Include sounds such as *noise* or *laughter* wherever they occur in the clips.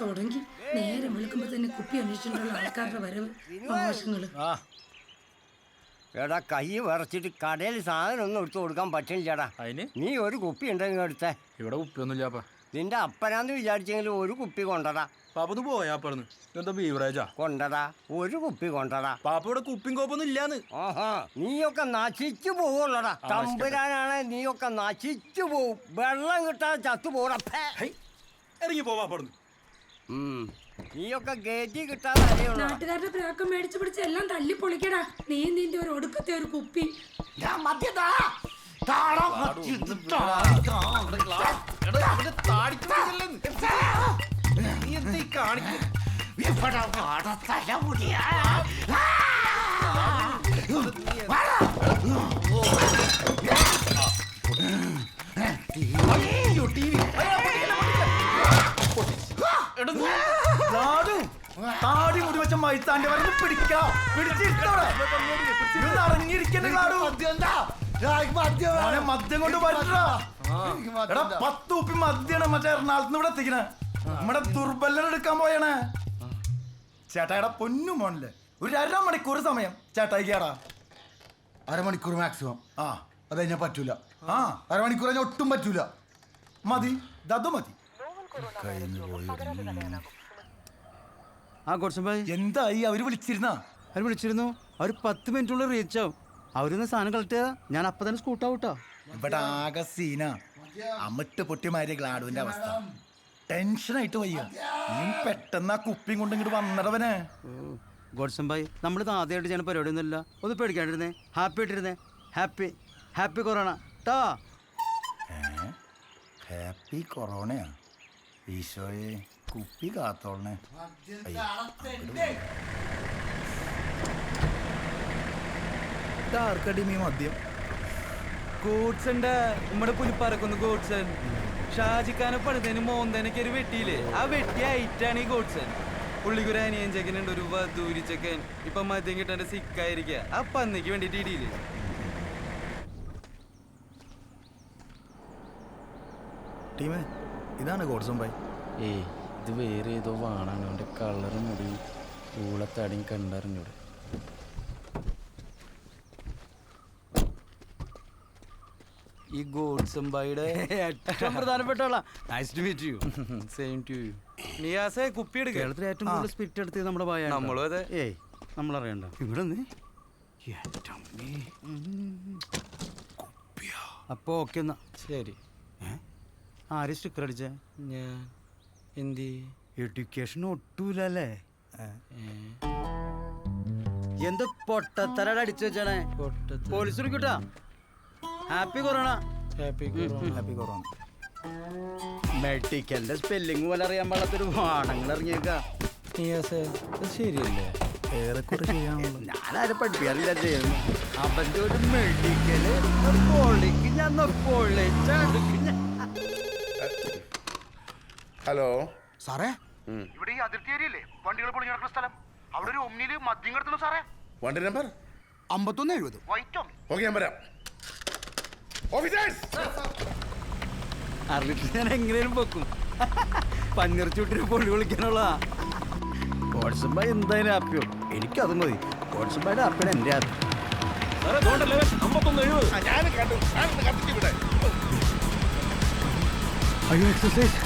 തുടങ്ങി. നേരെ വിളിക്കുമ്പോ തന്നെ കുപ്പി അന്വേഷിച്ചിട്ടുള്ള ആൾക്കാരുടെ വരവ് ആവശ്യങ്ങൾ എടാ കൈ വിറച്ചിട്ട് കടയിൽ സാധനം ഒന്നും എടുത്തു കൊടുക്കാൻ പറ്റില്ലടാ അതിന്? നീ ഒരു കുപ്പി ഉണ്ടെങ്കിൽ എടുത്തേ. ഇവിടെ കുപ്പിയൊന്നുമില്ല നിന്റെ അപ്പനാന്ന് വിചാരിച്ചെങ്കിലും ഒരു കുപ്പി കൊണ്ടടാ. പാപ്പ ഒന്ന് പോയാ പറഞ്ഞു എന്താ ബീവറേജാ കൊണ്ടടാ. ഒരു കുപ്പി കൊണ്ടടാ. പാപ്പ ഇവിടെ കുപ്പിയും കോപ്പൊന്നും ഇല്ലാന്ന്. ആഹാ നീയൊക്കെ നശിച്ചു പോവുള്ളടാ. തമ്പുരാനാണെ നീയൊക്കെ നശിച്ചു പോവും. വെള്ളം കിട്ടാതെ ചത്തു പോടാ ഇറങ്ങി പോവാ പറഞ്ഞു നീയൊക്കെ ഗേറ്റി കിട്ടാതെ അറിയുള്ളൂ നാട്ടുകാരുടെ പ്രാക്കം മേടിച്ചു പിടിച്ച് എല്ലാം തല്ലി പൊളിക്കടാ നീ നിന്റെ ഒരു ഒടുക്കത്തെ ഒരു കുപ്പി താടി മുടി വരുന്ന പിടിക്കാം. പിടിച്ചിരിക്കണേ? മദ്യം കൊണ്ട് പറ്റാ എടാ പത്ത് ഉപ്പി മദ്യാണ് മറ്റേ എറണാകുളത്ത് ഇവിടെ എത്തിക്കണേ. നമ്മുടെ ദുർബലൻ എടുക്കാൻ പോയണേ. ചേട്ടായുടെ പൊന്നു മോനല്ലേ. ഒരു അരമണിക്കൂർ സമയം. ചേട്ടായിക്കാടാ കേടാ. അരമണിക്കൂർ മാക്സിമം ആ. അത് കഴിഞ്ഞാൽ പറ്റൂല. ആ. അരമണിക്കൂർ കഴിഞ്ഞാൽ ഒട്ടും പറ്റൂല. മതി. ദതു മതി. ആ കുറച്ചും ഭായി എന്തായി? അവർ വിളിച്ചിരുന്നാ? അവർ വിളിച്ചിരുന്നു. അവർ പത്ത് മിനിറ്റുള്ളിൽ റീച്ച് ആവും. അവരൊന്ന് സാധനം കളക്ട് ചെയ്താ. ഞാൻ അപ്പൊ തന്നെ സ്കൂട്ട് ഔട്ടാ ഇവിടെ ആകെ സീന അമിട്ട് പൊട്ടി മാറിയ ഗ്ലാഡുവിന്റെ അവസ്ഥ. ടെൻഷനായിട്ട് വയ്യ. നീ പെട്ടെന്ന് ആ കുപ്പിയും കൊണ്ട് ഇങ്ങോട്ട് വന്നിടവനെ. ഗോഡ്സം ഭായി നമ്മളിത് ആദ്യമായിട്ട് ചെയ്യുന്ന പരിപാടിയൊന്നുമില്ല. ഒന്ന് പേടിക്കാണ്ടിരുന്നേ. ഹാപ്പി ആയിട്ടിരുന്നേ. ഹാപ്പി ഹാപ്പി കൊറോണ ടാ ഹാപ്പി കൊറോണയാ ഈശോയെ. കുപ്പി കാത്തോളണേ. ഇതാർക്കടി മീ മദ്യം? ഗോഡ്സന്റെ നമ്മുടെ പുലിപ്പറക്കുന്ന ഗോഡ്സൺ ഷാജിക്കാനെ പണിതേന് മോന്തേനൊക്കെ ഒരു വെട്ടിയില്ലേ? ആ വെട്ടി ഐറ്റാണ് ഈ ഗോഡ്സൺ പുള്ളിക്കൊരു അനിയൻ ചെക്കനുണ്ട് ഒരു വധൂരി ചെക്കൻ. ഇപ്പൊ മദ്യം കിട്ടാൻ സിക്കായിരിക്കുക ആ പന്നിക്ക് വേണ്ടിട്ട് ഇടിയില്ലേ? ടീമേ ഇതാണ് ഗോഡ്സം ബൈ ഏയ് ഇത് വേറെ ഏതോ വാണാണ്. അവന്റെ കളറും മുടി ഊളത്തടിയും കണ്ടറിഞ്ഞൂടെ. ഈ ഗോഡ്സ് ബൈയുടെ ഏറ്റവും പ്രധാനപ്പെട്ട ആളാ. Nice to meet you same to you നിയാസെ കുപ്പി എടുക്കുക കേരളത്തിൽ ഏറ്റവും കൂടുതൽ സ്പിരിറ്റ് എടുത്തത് നമ്മുടെ ഭായ നമ്മളും അതെ. ഏയ് നമ്മളറിയണ്ട. ഇവിടെ അപ്പോ അപ്പൊ ഓക്കെ എന്നാ. ശരി. ആര് സ്റ്റിക്കർ അടിച്ചേ? ഞാൻ. എന്തി? എഡ്യൂക്കേഷൻ ഒട്ടൂലല്ലേ? എന്ത് പൊട്ടത്തരട അടിച്ചു വെച്ചാണേ police വിളിക്കൂട്ടാ happy corona happy happy corona മെഡിക്കലിന്റെ spelling പോലെ അറിയാൻ പാടാത്തൊരു വാണങ്ങൾ ഇറങ്ങിയേക്ക. ശരിയല്ലേ? ഞാനാരും പഠിപ്പിക്കാറില്ല ചെയ്യുന്നു അവന്റെ ഒരു മെഡിക്കൽ കോളേജ് ഞാൻ കോളേജ് ഹലോ സാറേ? ഇവിടെ ഈ അതിർത്തി ഏരിയല്ലേ വണ്ടികൾ പൊളിഞ്ഞു നടക്കുന്ന സ്ഥലം. അവിടെ ഒരു ഒമ്നിയിൽ മദ്യം കിടത്തുന്നു സാറേ. വണ്ടി നമ്പർ അമ്പത്തൊന്ന് എഴുപത്. വൈറ്റ് ഓക്കെ ഞാൻ വരാം. ഓഫീസേഴ്സ് അറിഞ്ഞിട്ട് ഞാൻ എങ്ങനെയും പൊക്കും. പന്നിറച്ചൂട്ടിന് പൊള്ളി വിളിക്കാനുള്ള കോൺസമ്പ എന്തായാലും ഹാപ്പിയോ എനിക്കത് മതി. കോൺസമ്പയുടെ ഹാപ്പിയാണ് എന്റെ ഹാപ്പി ഞാൻ കണ്ടു. ഞാൻ കത്തിച്ചു ഇവിടെ. അയ്യോ എക്സസൈസ്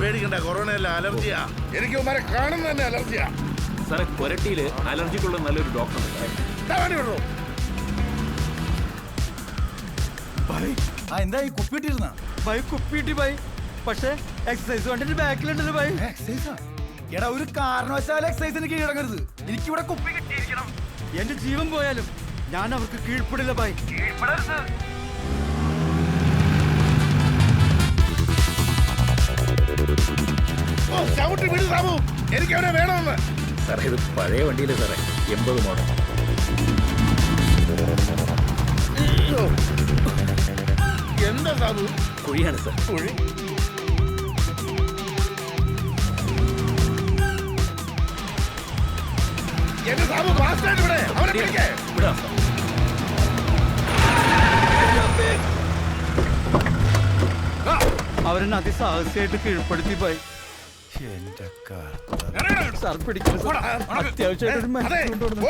പേടിക്കണ്ട കൊറോണ അല്ല അലർജിയാ. എനിക്ക് ഉമ്മാരെ കാണുന്ന തന്നെ അലർജിയാ. സാറെ കൊരട്ടിയിൽ അലർജിക്കുള്ള നല്ലൊരു ഡോക്ടർ എന്താ ഈ കുപ്പി ബൈ കുപ്പിട്ടി ബൈ. പക്ഷേ എക്സസൈസ് കണ്ടിട്ട് ബാക്കിലുണ്ടല്ലോ ബൈ. എക്സസൈസാ എടാ ഒരു കാരണവശാലും എക്സസൈസിന് കീഴടങ്ങരുത്. എനിക്കിവിടെ കുപ്പി കിട്ടിയിരിക്കണം. എന്റെ ജീവൻ പോയാലും ഞാൻ അവർക്ക് കീഴ്പ്പെടില്ല ബൈ. ഓ ചവിട്ടി വിടു സാബു. എനിക്ക് അവനെ വേണമെന്ന്. സാറേ ഇത് പഴയ വണ്ടിയിലെ സാറേ? എൺപത് മോഡൽ. എന്താ സാബു? കുഴിയാണ് സാർ. കുഴി? എന്റെ സാബു ഫാസ്റ്റ് ഇവിടെ. അവനെ പിടിക്കേ. വിടാം സാർ. അവരെന്നെ അതിസാഹസികമായിട്ട് കീഴ്പ്പെടുത്തി പോയി. എന്റെ സാർ പിടിക്കണം സാർ. അത്യാവശ്യമായിട്ട് ഒരു മരുന്ന് കൊണ്ടുവരണം.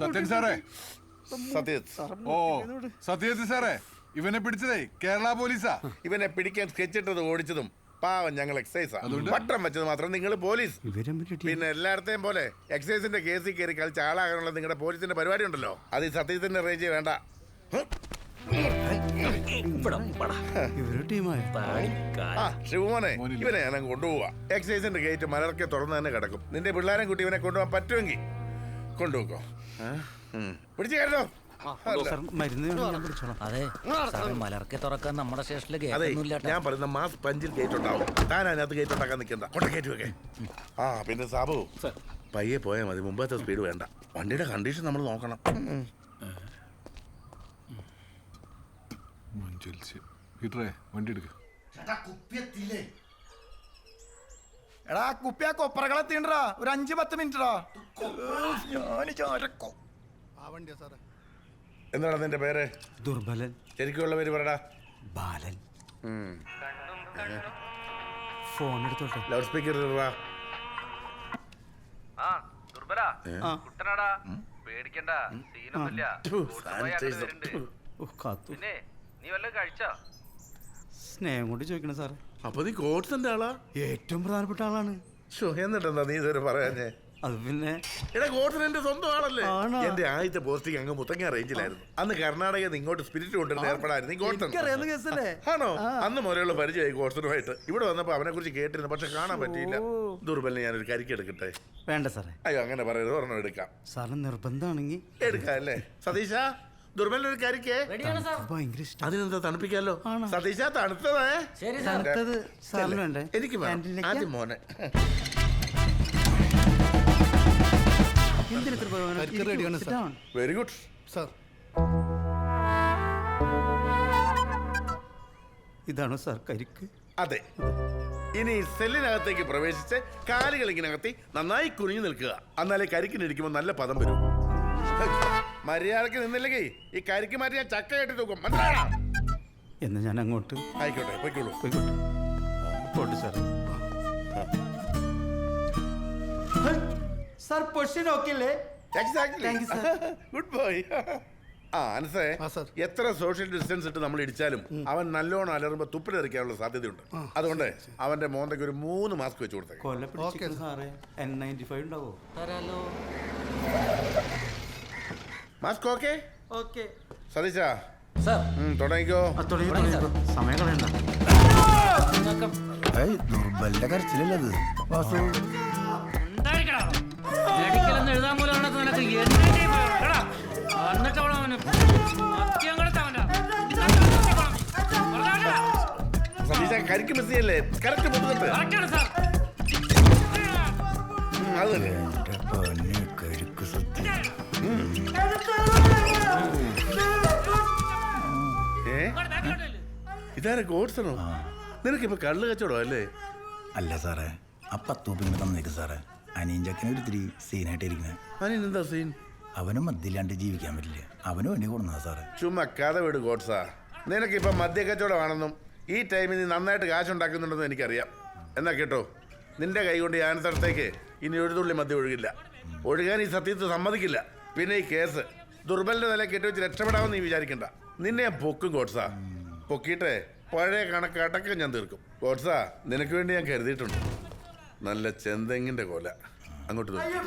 സത്യൻ സാറേ. ഓ സത്യജിത് സാറേ ഇവനെ പിടിച്ചതേ കേരള പോലീസാ. ഇവനെ പിടിക്കാൻ സ്കെച്ചിട്ടത് ഓടിച്ചതും. പാവം ഞങ്ങൾ എക്സൈസാ പട്ടം വെച്ചത് മാത്രം നിങ്ങൾ പോലീസ്. പിന്നെ എല്ലായിടത്തെയും പോലെ എക്സൈസിന്റെ കേസിൽ കയറി കളിച്ച ആളാകാനുള്ള നിങ്ങളുടെ പോലീസിന്റെ പരിപാടി ഉണ്ടല്ലോ. അത് ഈ സത്യത്തിന്റെ റേഞ്ച് വേണ്ട. ശിവമോനെ ഇവനെ ഞാൻ കൊണ്ടുപോവാ. എക്സൈസിന്റെ ഗേറ്റ് മലർക്കെ തുറന്ന് തന്നെ കിടക്കും. നിന്റെ പിള്ളേരെ കുട്ടി ഇവനെ കൊണ്ടുപോകാൻ പറ്റുമെങ്കിൽ കൊണ്ടുപോക്കോ. പിടിച്ചു കയറോ സാർ മരുന്ന് ഞാൻ അതെ. സാറേ മലർക്കെ തുറക്കാൻ നമ്മുടെ സ്റ്റേഷനിൽ അതെ കേൾക്കുന്നില്ല ഞാൻ പറയുന്ന മാസ് പഞ്ചിൽ ഗേറ്റ് ഉണ്ടാവും. താൻ അതിനകത്ത് ഗേറ്റ് ഉണ്ടാക്കാൻ നിൽക്കണ്ട. കൊണ്ട ഗേറ്റ് വെക്കേ ആ പിന്നെ സാബു പയ്യെ പോയാൽ മതി. മുമ്പത്തെ സ്പീഡ് വേണ്ട. വണ്ടിയുടെ കണ്ടീഷൻ നമ്മൾ നോക്കണം. വണ്ടി എടുക്ക. എടാ കുപ്പിയാ കൊപ്പറകളെ തീണ്ടടാ. ഒരു അഞ്ച് പത്ത് മിനിറ്റടാ ഞാൻ ചാരക്കോ എന്താണ് നിന്റെ പേര്? ദുർബലൻ. ശരിക്കുള്ള പേര് പറടാ ബാലൻ. ഫോൺ എടുത്തോട്ടെ. ലൗഡ് സ്പീക്കർ ഇടാ പേടിക്കണ്ട സാനിറ്റൈസർ ഓ, കാത്തു. സ്നേഹം കൊണ്ട് ചോദിക്കണം സാർ അപ്പൊ നീ കോട്സിന്റെ ആളാ? ഏറ്റവും പ്രധാനപ്പെട്ട ആളാണ്. എന്നിട്ടെന്താ നീ ഇതുവരെ പറയാഞ്ഞേ? അത് പിന്നെ എടാ ഗോഡ്സൺ എന്റെ സ്വന്തം ആളല്ലേ? ആണോ? എന്റെ ആദ്യത്തെ പോസ്റ്റിംഗ് അങ്ങ് മുത്തങ്ങ റേഞ്ചിലായിരുന്നു അന്ന് കർണാടകയിൽ നിന്ന് ഇങ്ങോട്ട് സ്പിരിറ്റ് കൊണ്ടുവരുന്ന ഏർപ്പെടായിരുന്നു. എനിക്കറിയാവുന്ന കേസല്ലേ? ആണോ? അന്ന് മുതലുള്ള പരിചയമായി ഗോഡ്സണുമായിട്ട് ഇവിടെ വന്നപ്പോ അവനെ കുറിച്ച് കേട്ടിരുന്നു പക്ഷെ കാണാൻ പറ്റിയില്ല. ദുർബലിനെ ഞാനൊരു കരിക്ക് എടുക്കട്ടെ? വേണ്ട സാറേ. അയ്യോ അങ്ങനെ പറയരുത്. ഒരെണ്ണം എടുക്കാം. സാറിന് നിർബന്ധമാണെങ്കിൽ എടുക്കാം അല്ലേ? സതീശ ദുർബലിന് ഒരു കരിക്കേ ഭയങ്കര ഇഷ്ടം. അതിനെന്താ തണുപ്പിക്കാലോ? ആണോ? സതീശ തണുത്തതേ. തണുത്തത് സാറിന് വേണ്ടേ? എനിക്ക് വേണം. ക്യാന്റീനിലേക്ക്? ആദ്യം മോനെ. വെരി ഗുഡ് ഇതാണോ സാർ കരിക്ക്. അതെ. ഇനി സെല്ലിനകത്തേക്ക് പ്രവേശിച്ച് കാലുകൾ ഇങ്ങനെ അകത്തി നന്നായി കുനിഞ്ഞു നിൽക്കുക. എന്നാലേ കരിക്കിനിരിക്കുമ്പോൾ നല്ല പദം വരും. മര്യാദയ്ക്ക് നിന്നില്ലെങ്കിൽ ഈ കരിക്ക് മാറ്റി ഞാൻ ചക്ക കെട്ടി തൂക്കും. മനസ്സിലാണോ എന്ന് ഞാൻ അങ്ങോട്ട് ആയിക്കോട്ടെ പോയിക്കോളൂ. പോയിക്കോട്ടെ. പോട്ടെ സാർ സാർ പൊസിഷൻ ഓക്കെ അല്ലേ Thank you, sir. Good boy *laughs* *laughs* ആ അനസേ എത്ര സോഷ്യൽ ഡിസ്റ്റൻസ് ഇട്ട് നമ്മൾ ഇടിച്ചാലും അവൻ നല്ലോണം അലറുമ്പോ തുപ്പിലെറിക്കാനുള്ള സാധ്യതയുണ്ട്. അതുകൊണ്ട് അവന്റെ മോന്തയ്ക്ക് ഒരു മൂന്ന് മാസ്ക് വെച്ച് കൊടുത്തേ കൊല്ല പിടിച്ചിരിക്കുന്നു സാറേ എൻ നയന്റി ഫൈവ് ഉണ്ടാവോ? തരാലോ. മാസ്ക് ഓക്കെ ഓക്കെ സതീശ. സാർ ഉം, തുടങ്ങിക്കോ. തുടങ്ങി തുടങ്ങി സമയം കളയണ്ട. ദുർബലിന്റെ മെഡിക്കലെന്ന് എഴുതാൻ പോലും അവനകത്ത് നിനക്ക് എന്നിട്ട് എന്നിട്ട് അവൻ അവന് മദ്യം കൊടുത്തവന്റെ സതീശ കരിക്ക് മിസ് ചെയ്യല്ലേ? കറക്റ്റ് മുതുകത്ത് കറക്റ്റാണ് സാർ ഉം, അത് തന്നെ. എന്റെ പൊന്നെ കരുക്ക് സത്യം ഏ? ഇതാരെ ഗോഡ്സണോ? നിനക്കിപ്പോ കള്ള് കച്ചവടം അല്ലേ? അല്ല സാറേ അപ്പ പത്ത് ഉപ്പ് ഇങ്ങനെ തന്നേക്ക് സാറേ. അനിയഞ്ചക്കനെ ഒരു സീനായിട്ടിരിക്കുന്നത് അതിനെന്താ സീൻ? അവനും മദ്യമില്ലാണ്ട് ജീവിക്കാൻ പറ്റില്ല. അവനും വേണ്ടി കൊടുന്നതാ സാറേ. ചുമ്മാ കഥ വിട് ഗോഡ്സാ നിനക്കിപ്പോ മദ്യ കച്ചവടമാണെന്നും ഈ ടൈമിൽ നീ നന്നായിട്ട് കാശുണ്ടാക്കുന്നുണ്ടെന്നും എനിക്കറിയാം. എന്നാ കേട്ടോ നിന്റെ കൈ കൊണ്ട് ഞാൻ സ്ഥലത്തേക്ക് ഇനി ഒരു തുള്ളി മദ്യം ഒഴുകില്ല. ഒഴുകാൻ ഈ സത്യത്തിൽ സമ്മതിക്കില്ല. പിന്നെ ഈ കേസ് ദുർബലിന്റെ നില കെട്ടിവെച്ച് രക്ഷപ്പെടാമെന്ന് നീ വിചാരിക്കണ്ട. നിന്നെ ഞാൻ പൊക്കും ഗോഡ്സാ പൊക്കിയിട്ടേ പഴയ കണക്ക് അടക്കം ഞാൻ തീർക്കും. ഗോഡ്സാ നിനക്ക് വേണ്ടി ഞാൻ കരുതിയിട്ടുണ്ട്. നല്ല ചെന്തെങ്ങിന്റെ കൊല. അങ്ങോട്ട് തീർക്കും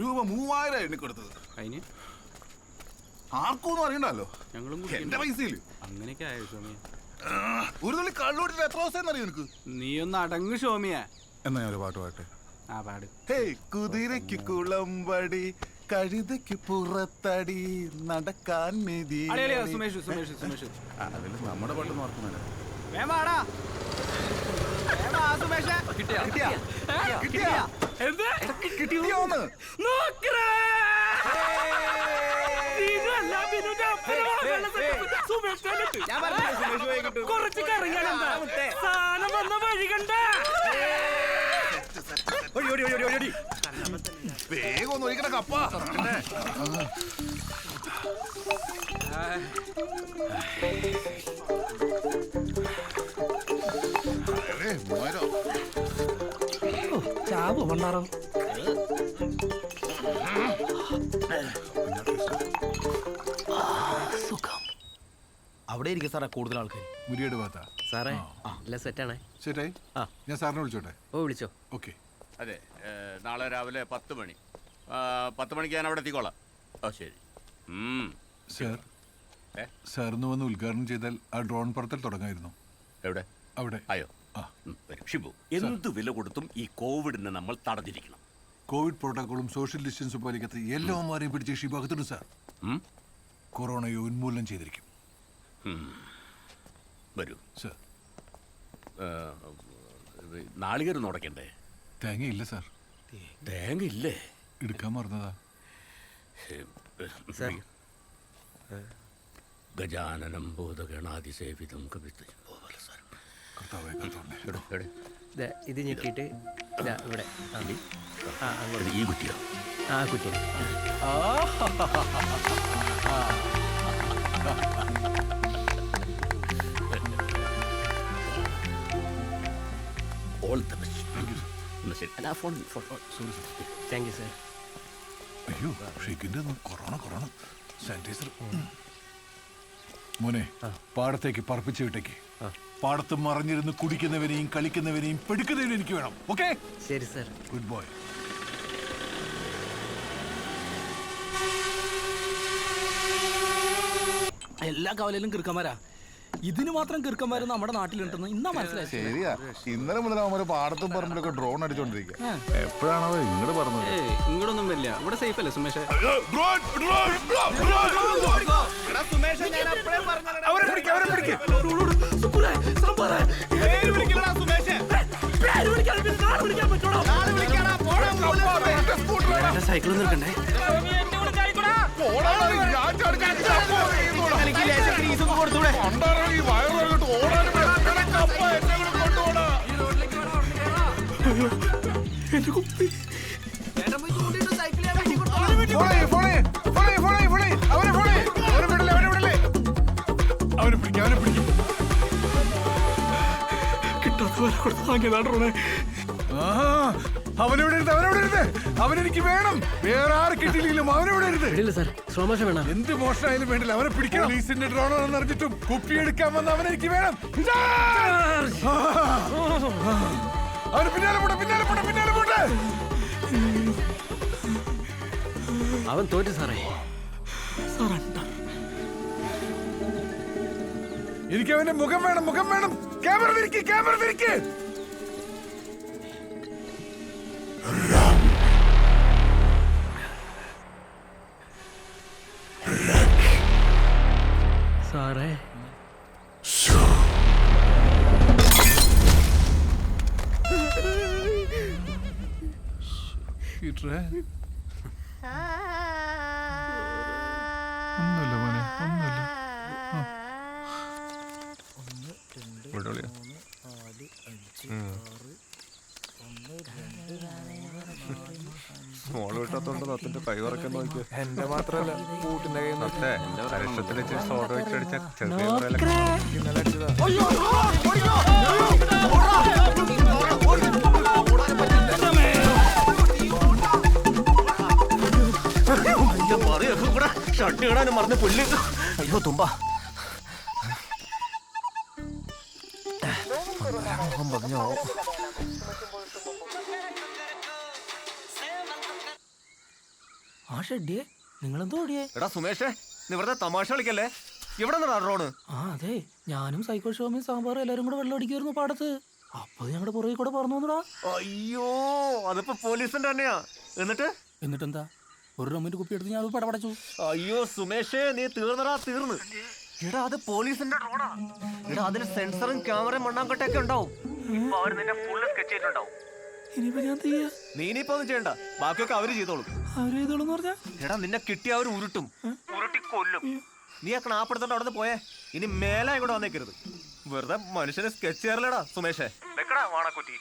രൂപ മൂവായിരം എണ്ണി കൊടുത്തത്. അതിന്? ആർക്കൊന്നും അറിയണ്ടല്ലോ ഞങ്ങളും എന്റെ പൈസയിൽ. അങ്ങനെയൊക്കെ ആയോ സോമിയ ഒരു തുള്ളി കള്ളൂട്ടിട്ട് എത്ര ദിവസം അറിയോ എനിക്ക് നീ ഒന്ന് അടങ്ങ് ഷോമിയ എന്നാ ഞാൻ ഒരു പാട്ട് പാട്ടെ ആ പാട്. ഹേയ് കുതിരയ്ക്ക് കുളമ്പടി കഴുതയ്ക്ക് പുറത്തടി നടക്കാൻ നിധി. അളിയളിയ സുമേഷ് സുമേഷ് സുമേഷ്. അതിൽ നമ്മുടെ പാട്ട് ഓർക്കുന്നില്ല വേമാടാ കിട്ടിയാ? കിട്ടിയാ? കിട്ടിയാ? എന്ത്? കിട്ടിയോന്ന്? നോക്കറാ. ഇതല്ല ബിനുന്റെ അപ്പുറം സുമേഷ് കുറച്ച് കറിയാണെന്താ സാധനം വന്ന വഴി കണ്ട? വേഗം ഒന്ന് ഒഴിക്കണ കപ്പ. ചാവ് പണ്ടാറോ അവിടെ ഇരിക്കും സാറേ കൂടുതൽ ആൾക്കാർ മുരിയുടെ ഭാഗത്താ? സാറേ എല്ലാം സെറ്റാണേ ശരി. ഞാൻ സാറിനെ വിളിച്ചോട്ടെ? ഓ വിളിച്ചോ. ഓക്കെ. അതെ നാളെ രാവിലെ പത്ത് മണി. പത്ത് മണിക്ക് ഞാൻ അവിടെ എത്തിക്കോളാം. ഓ ശരി. സാർ? സാറിന് വന്ന് ഉദ്ഘാടനം ചെയ്താൽ ആ ഡ്രോൺ പറത്തൽ തുടങ്ങായിരുന്നു. എവിടെ? അവിടെ. അയോ ആ. ഉം, വരൂ. ഷിബു. എന്ത് വില കൊടുത്തും ഈ കോവിഡിനെ നമ്മൾ തടഞ്ഞിരിക്കണം. കോവിഡ് പ്രോട്ടോക്കോളും സോഷ്യൽ ഡിസ്റ്റൻസും പാലിക്കാത്ത എല്ലാവന്മാരെയും പിടിച്ച് ഷിബാഗത്തുണ്ട് സാർ? കൊറോണയെ ഉന്മൂലനം ചെയ്തിരിക്കും. വരൂ. സാർ. നാളികേരം ഉടക്കണ്ടേ തേങ്ങയില്ല സാർ തേങ്ങ ഇല്ലേ എടുക്കാൻ മറന്നതാ. ഗജാനനം ബോധഗണാതിസേവിതം ഇത് ഞെക്കിയിട്ട് ദാ ഇവിടെ. ഈ കുട്ടിയോ ആ കുറ്റി. All the best. ശരി. അല്ല phone phone sorry sir thank you sir അയ്യോ ഷെയ്ക്കിന്റെ കൊറോണ കൊറോണ. സാനിറ്റൈസർ മോനെ പാടത്തേക്ക് പറപ്പിച്ച് വിട്ടേക്ക്. പാടത്ത് മറിഞ്ഞിരുന്ന് കുടിക്കുന്നവനെയും കളിക്കുന്നവനെയും പെടുക്കുന്നവനും എനിക്ക് വേണം ഓക്കെ? ശരി സാർ ഗുഡ് ബോയ് എല്ലാ കവലയിലും കിറുക്കന്മാരാ. ഇതിന് മാത്രം കിറുക്കന്മാര് നമ്മുടെ നാട്ടിലുണ്ടെന്ന് ഇന്നാ മനസ്സിലായി. ശരിയാ. ഇന്നലെ മുതൽ അവന്മാര് പാടത്തും പറമ്പിലൊക്കെ ഡ്രോൺ അടിച്ചോണ്ടിരിക്കുക എപ്പോഴാണോ ഇങ്ങോട്ട് പറഞ്ഞത് ഇങ്ങോട്ടൊന്നും വരില്ല. ഇവിടെ സേഫ് അല്ലേ സുമേഷ്? സൈക്കിൾ നിൽക്കണ്ടേ അവനെ പിടിക്കാം അവനെ പിടിക്കും അവനെവിടെ ഇരുന്ന് അവനെവിടെ ഇരുന്ന് അവനെനിക്ക് വേണം. വേറെ ആര് കിട്ടിയില്ലെങ്കിലും അവനെവിടെ ഇരുന്ന് ഇല്ല സാർ. സ്ലോ വേണം. എന്ത് മോഷണമായാലും വേണ്ടില്ല. അവനെ പിടിക്കണം. ലീസിന്റെ ഡ്രോണോ എന്നറിഞ്ഞിട്ടും കുപ്പിയെടുക്കാൻ വന്ന അവനെനിക്ക് വേണം. അവന് പിന്നാലെ പോട്ടെ പിന്നാലെ പോട്ടെ പിന്നാലെ പോട്ടെ. അവൻ തോറ്റു സാറേ. എനിക്ക് അവന്റെ മുഖം വേണം മുഖം വേണം. ക്യാമറ തിരിക്ക് ക്യാമറ തിരിക്ക്. ഇവിടെ വിളിയാ. മോൾ വിട്ടാത്തോണ്ട് നത്തിന്റെ കൈ ഉറക്കാൻ നോക്കിയ എന്റെ മാത്രല്ല കൂട്ടിന്റെ കൈ കരക്ഷത്തിൽ സോഡ വെച്ചടിച്ച ചെറിയ ഇന്നലെ അടിച്ചതാ ഷർട്ട് ഇടാനും മറന്ന് പുല്ല് അയ്യോ തുമ്പ ആ ഷെഡിയെ നിങ്ങളെന്തോ ഓടിയേ എടാ സുമേഷേ നീ വെറുതെ തമാശ കളിക്കല്ലേ? എവിടെ നിന്നാ ഡ്രോണ് ആ അതെ. ഞാനും സൈക്കോ ഷോമിയും സാമ്പാറും എല്ലാരും കൂടെ വെള്ളം അടിക്കുമായിരുന്നു പാടത്ത്. അപ്പൊ ഞങ്ങളുടെ പുറകെ കൂടെ പറഞ്ഞു വന്നടാ. അയ്യോ അതിപ്പോ പോലീസിന്റെ തന്നെയാ. എന്നിട്ട്? എന്നിട്ടെന്താ? ഒരു റമ്മിന്റെ കുപ്പി എടുത്ത് ഞാൻ അത് പടപടച്ചു. അയ്യോ സുമേഷേ നീ തീർന്നടാ തീർന്ന്. എടാ അത് പോലീസിന്റെ റോഡാ. എടാ അതിന് സെൻസറും ക്യാമറയും മണ്ണാങ്കട്ടയൊക്കെ ഉണ്ടാവും. ഇപ്പൊ അവർ നിന്നെ ഫുള്ള് സ്കെച്ച് ചെയ്തിട്ടുണ്ടാവും. ഇനിയിപ്പോ ഞാൻ ചെയ്യാ? നീ ഇനിയിപ്പോ ഒന്നും ചെയ്യണ്ട. ബാക്കിയൊക്കെ അവർ ചെയ്തോളും. അവർ ചെയ്തോളും പറഞ്ഞാ? എടാ നിന്നെ കിട്ടിയ അവർ ഉരുട്ടും. ഉരുട്ടി കൊല്ലും. നീ ആ ക്ലാപ്പെടുത്തോണ്ട് അവിടെ പോയേ. ഇനി മേലെ ഇങ്ങോട്ട് വന്നേക്കരുത്. വെറുതെ മനുഷ്യനെ സ്കെച്ച് ചെയ്യാറില്ലടാ സുമേഷേ. വെക്കടാ വാണക്കുറ്റി.